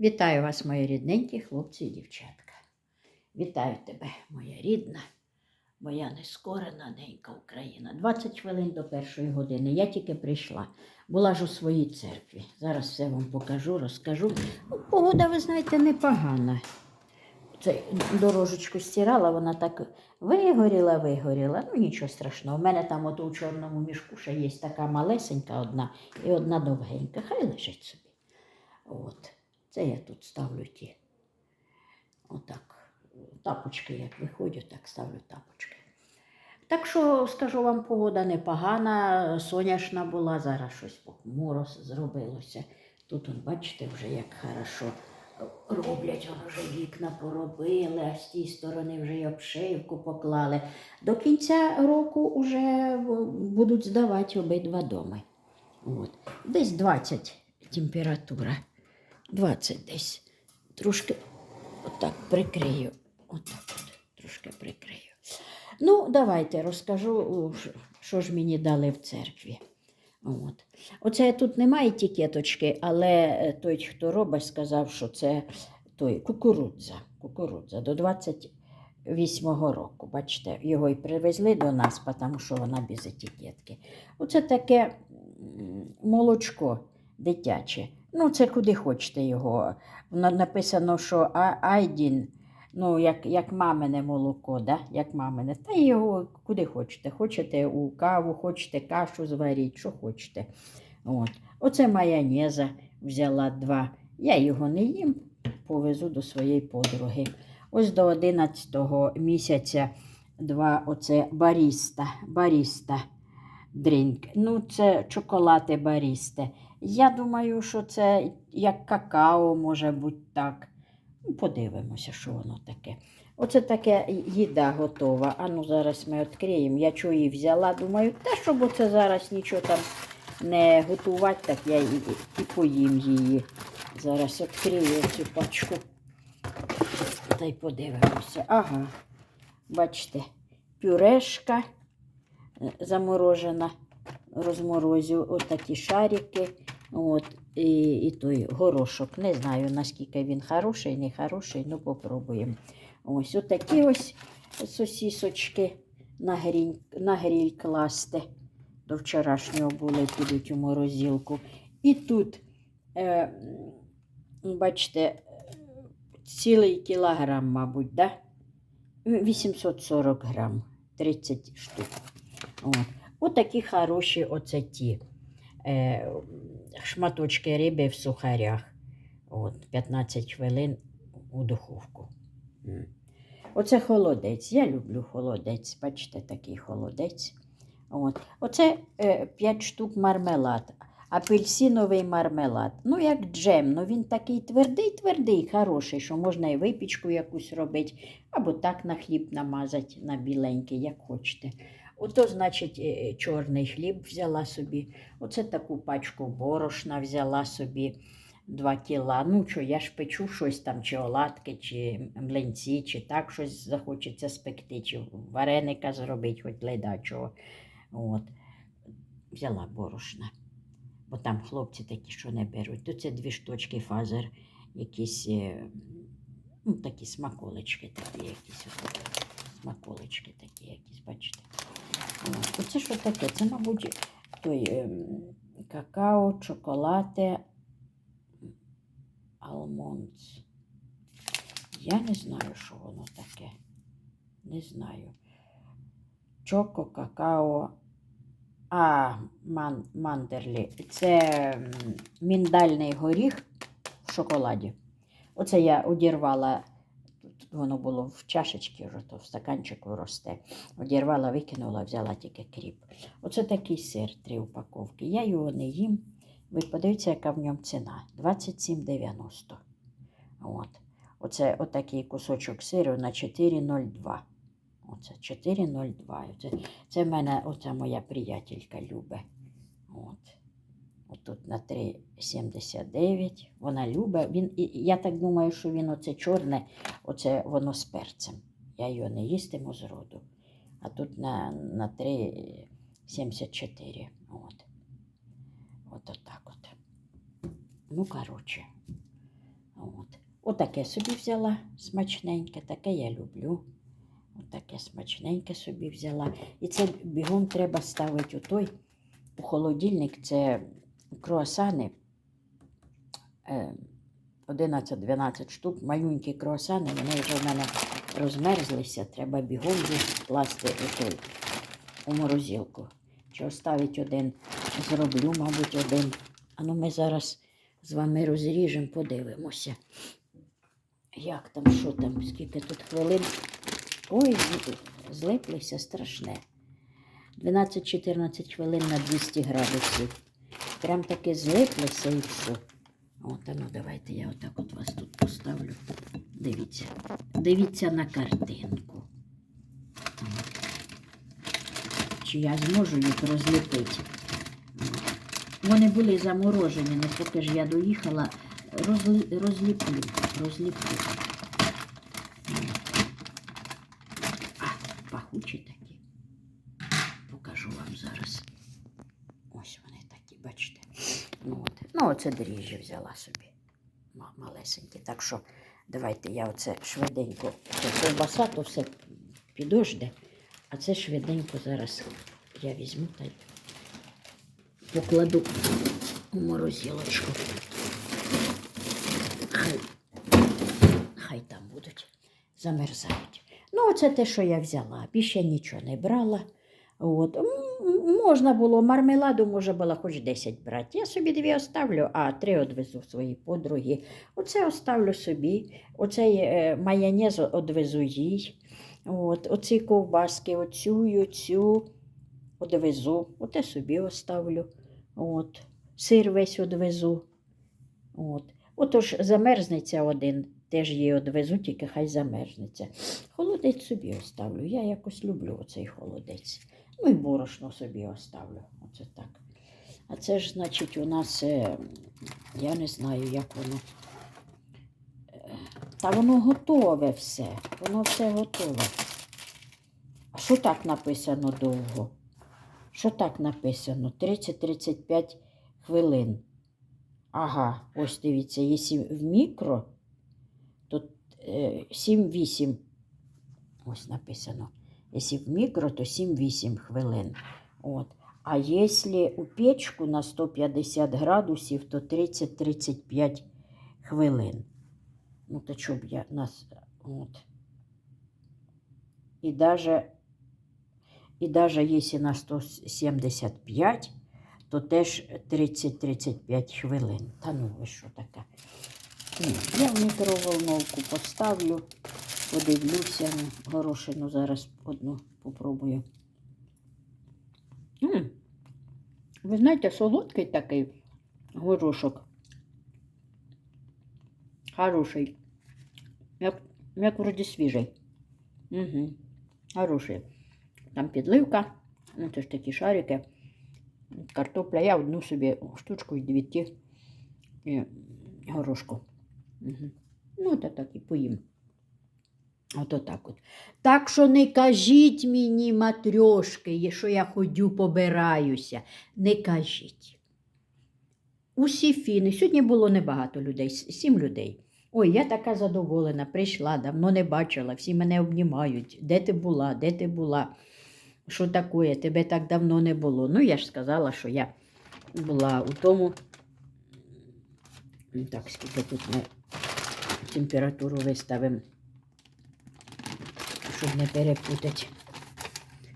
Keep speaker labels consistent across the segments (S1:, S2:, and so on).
S1: Вітаю вас, мої рідненькі хлопці і дівчатка. Вітаю тебе, моя рідна, моя нескорена ненька Україна. 20 хвилин до першої години. Я тільки прийшла. Була ж у своїй церкві. Зараз все вам покажу, розкажу. Ну, погода, ви знаєте, непогана. Це дорожечку стирала, вона так вигоріла, вигоріла. Ну нічого страшного. У мене там от у чорному мішку ще є така малесенька одна і одна довгенька. Хай лежить собі. От. Це я тут ставлю ті. Отак. Тапочки, як виходять, так ставлю тапочки. Так що, скажу вам, погода непогана, соняшна була, зараз щось похмуро зробилося. Тут, он, бачите, вже як хорошо роблять, воно вже вікна поробили, а з тієї сторони вже й обшивку поклали. До кінця року вже будуть здавати обидва доми. От. Десь 20 температура. 20 десь. Трошки отак прикрию. Отак от, трошки прикрию. Ну, давайте розкажу, що- ж мені дали в церкві. От. Оце тут немає етикеточки, але е, той, хто робить, сказав, що це той кукурудза. Кукурудза до 28-го року. Бачите, його і привезли до нас, тому що вона без етикетки. Оце таке молочко дитяче. Ну, це куди хочете його. Написано, що айдін, ну, як, як мамине молоко, да? як мамине. Та його куди хочете. Хочете у каву, хочете кашу зваріть, що хочете. От. Оце майонеза взяла два. Я його не їм, повезу до своєї подруги. Ось до 11 місяця два оце баріста, баріста дрінк. Ну, це чоколади барісте. Я думаю, що це як какао, може бути так. Ну, Подивимося, що воно таке. Оце таке їда готова. А ну зараз ми відкриємо. Я чого її взяла, думаю, та щоб оце зараз нічого там не готувати, так я і, і поїм її. Зараз відкрию цю пачку. Та й подивимося. Ага, бачите, пюрешка е, заморожена, розморозю, отакі шарики. От, і, і той горошок. Не знаю, наскільки він хороший, не хороший, ну попробуємо. Ось отакі ось сосісочки на гріль, на гріль класти. До вчорашнього були, підуть у морозилку. І тут, е, бачите, цілий кілограм, мабуть, да? 840 грам, 30 штук. От. Отакі хороші оце ті е, шматочки риби в сухарях. От, 15 хвилин у духовку. Оце холодець. Я люблю холодець. Бачите, такий холодець. От. Оце е, 5 штук мармелад. Апельсиновий мармелад. Ну, як джем, ну він такий твердий, твердий, хороший, що можна і випічку якусь робити, або так на хліб намазати на біленький, як хочете. Ото, значить, е, чорний хліб взяла собі. Оце таку пачку борошна взяла собі 2 кіла. Ну що, я ж печу щось там, чи оладки, чи млинці, чи так щось захочеться спекти, чи вареника зробити, хоч ледачого. От. Взяла борошна. Бо там хлопці такі, що не беруть. То це дві штучки фазер, якісь е, ну, такі смаколички, такі якісь. Смаколички такі якісь, бачите. Оце що таке? Це, мабуть, той ем, какао, чоколаде, алмондс. Я не знаю, що воно таке. Не знаю. Чоко, какао. А, ман, мандерлі. Це міндальний горіх в шоколаді. Оце я одірвала. Воно було в чашечці, то в стаканчику росте. Одірвала, викинула, взяла тільки кріп. Оце такий сир, три упаковки. Я його не їм. Ви подивіться, яка в ньому ціна. 27,90. От. Оце отакий кусочок сиру на 4,02. Оце 4,02. Це, це в мене оця моя приятелька любить. От. Отут на 3,79. Вона любить. Він, я так думаю, що він оце чорне, оце воно з перцем. Я його не їстиму з роду. А тут на, на 3,74. От. От отак от. Ну, коротше. От. Отаке собі взяла смачненьке, таке я люблю. Отаке смачненьке собі взяла. І це бігом треба ставити у той у холодильник. Це круасани. е, 11-12 штук, малюнькі круасани, вони вже в мене розмерзлися, треба бігом класти у той, у морозилку. Чи оставить один, зроблю, мабуть, один. А ну ми зараз з вами розріжемо, подивимося. Як там, що там, скільки тут хвилин. Ой, злиплися страшне. 12-14 хвилин на 200 градусів. Прям таки злиплися і все. От, ну давайте я отак от вас тут поставлю. Дивіться. Дивіться на картинку. Чи я зможу їх розліпити? Вони були заморожені, не поки ж я доїхала, розліплю, розліплю. А, пахучі такі. Покажу вам зараз. Ось вони такі, бачите. Ну, оце дріжджі взяла собі. Ма- Малесенькі. Так що давайте я оце швиденько. Це ковбаса, то все підожде. А це швиденько зараз я візьму та покладу у морозилочку. Хай, хай там будуть, замерзають. Ну, оце те, що я взяла. Більше нічого не брала. От. Можна було мармеладу, може було хоч 10 брати. Я собі дві оставлю, а три одвезу своїй подругі. Оце оставлю собі. Оцей е, майонез одвезу їй. От. Оці ковбаски, оцю і оцю одвезу. Оте собі оставлю. От. Сир весь одвезу. От. Отож замерзнеться один, теж її одвезу, тільки хай замерзнеться. Холодець собі оставлю. Я якось люблю оцей холодець. Ну і борошно собі оставлю. Оце так. А це ж, значить, у нас, е, я не знаю, як воно. Е, Та воно готове все. Воно все готове. А що так написано довго? Що так написано? 30-35 хвилин. Ага, ось дивіться, якщо в мікро, е, 7-8. Ось написано. Якщо в мікро, то 7-8 хвилин. От. А якщо у печку на 150 градусів, то 30-35 хвилин. Ну, то що б я нас. От. І даже, і даже якщо на 175, то теж 30-35 хвилин. Та ну ви що таке? Я в мікроволновку поставлю, подивлюся. Ну, горошину зараз одну попробую. М, Ви знаєте, солодкий такий горошок. Хороший. Як, як вроді свіжий. Угу. Хороший. Там підливка, ну це ж такі шарики. Картопля. Я одну собі штучку і дві ті і горошку. Угу. Ну, та так і поїм. Ото так от. Так що не кажіть мені, матрьошки, що я ходю, побираюся. Не кажіть. Усі фіни. Сьогодні було небагато людей, сім людей. Ой, я така задоволена, прийшла, давно не бачила, всі мене обнімають. Де ти була, де ти була? Що таке? Тебе так давно не було. Ну, я ж сказала, що я була у тому. Так, скільки тут ми температуру виставимо, щоб не перепутати.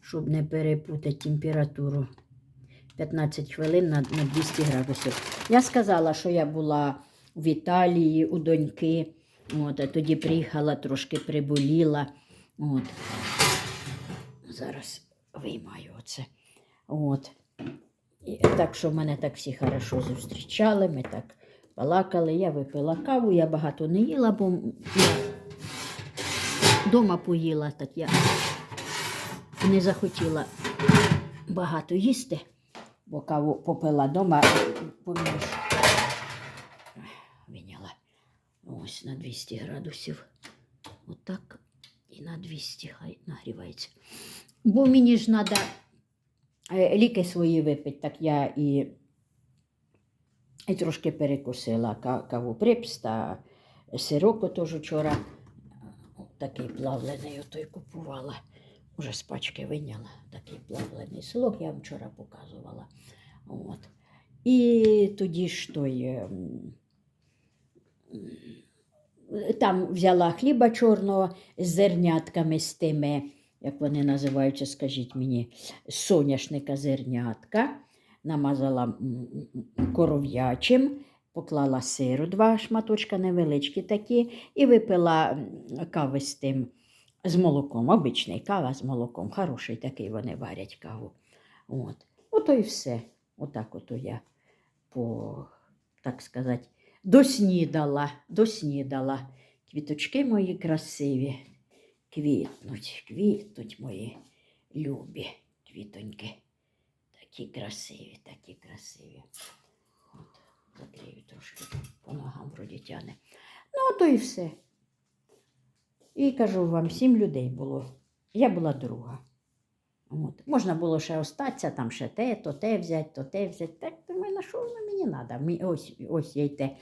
S1: Щоб не перепутати температуру. 15 хвилин на, на 200 градусів. Я сказала, що я була в Італії у доньки. От, а тоді приїхала, трошки приболіла. От. Зараз виймаю оце. От. І, так що мене так всі хорошо зустрічали, ми так балакали. Я випила каву, я багато не їла, бо я вдома поїла, так я не захотіла багато їсти, бо каву попила вдома, поміж виняла. Ось на 200 градусів. Отак і на 200 хай нагрівається. Бо мені ж треба ліки свої випити, так я і, і трошки перекусила ка- каву припс та Сирок отож вчора такий плавлений отой купувала. Уже з пачки виняла такий плавлений силок, я вам вчора показувала. От. І тоді ж той. ем, Там взяла хліба чорного з зернятками, з тими, як вони називаються, скажіть мені, соняшника зернятка, намазала коров'ячим, поклала сиру, два шматочка невеличкі такі, і випила кави з тим, з молоком. Обичний кава з молоком. Хороший такий вони варять каву. От. Ото і все. Отак ото я по, так сказати, доснідала, доснідала. Квіточки мої красиві. Квітнуть, квітнуть мої любі квітоньки. Такі красиві, такі красиві. От, закрию трошки по ногам вроді тяне. Ну, то і все. І кажу вам, сім людей було. Я була друга. От. Можна було ще остатися, там ще те, то те взяти, то те взяти. Так думаю, на що воно мені треба? Ось, ось я й те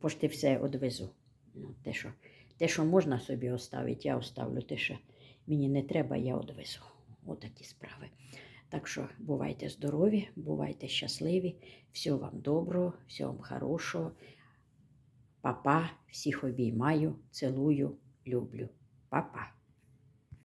S1: пошти все одвезу. Ну, те, що, те, що можна собі оставити, я оставлю. Те, що мені не треба, я одвезу. Отакі справи. Так що бувайте здорові, бувайте щасливі, всього вам доброго, всього вам хорошого. Папа, всіх обіймаю, цілую, люблю. Папа.